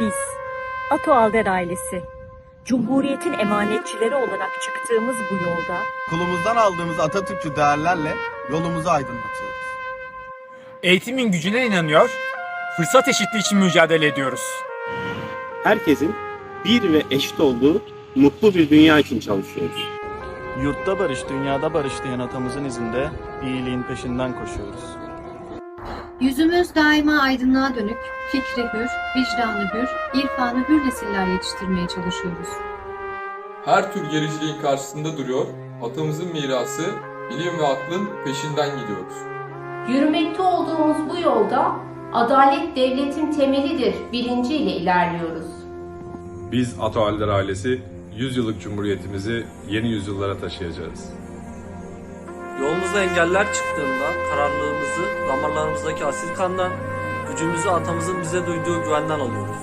Biz, Ato Alder ailesi, Cumhuriyet'in emanetçileri olarak çıktığımız bu yolda Kulumuzdan aldığımız Atatürkçü değerlerle yolumuzu aydınlatıyoruz. Eğitimin gücüne inanıyor, fırsat eşitliği için mücadele ediyoruz. herkesin bir ve eşit olduğu mutlu bir dünya için çalışıyoruz. Yurtta barış, dünyada barış diyen atamızın izinde iyiliğin peşinden koşuyoruz. Yüzümüz daima aydınlığa dönük, fikri hür, vicdanı hür, irfanı hür nesiller yetiştirmeye çalışıyoruz. Her tür gericiliğin karşısında duruyor, atamızın mirası, bilim ve aklın peşinden gidiyoruz. Yürümekte olduğumuz bu yolda adalet devletin temelidir bilinciyle ilerliyoruz. Biz Ato Alder ailesi 100 yıllık cumhuriyetimizi yeni yüzyıllara taşıyacağız. Yolumuzda engeller çıktığında kararlılığımızı damarlarımızdaki asil kandan, gücümüzü atamızın bize duyduğu güvenden alıyoruz.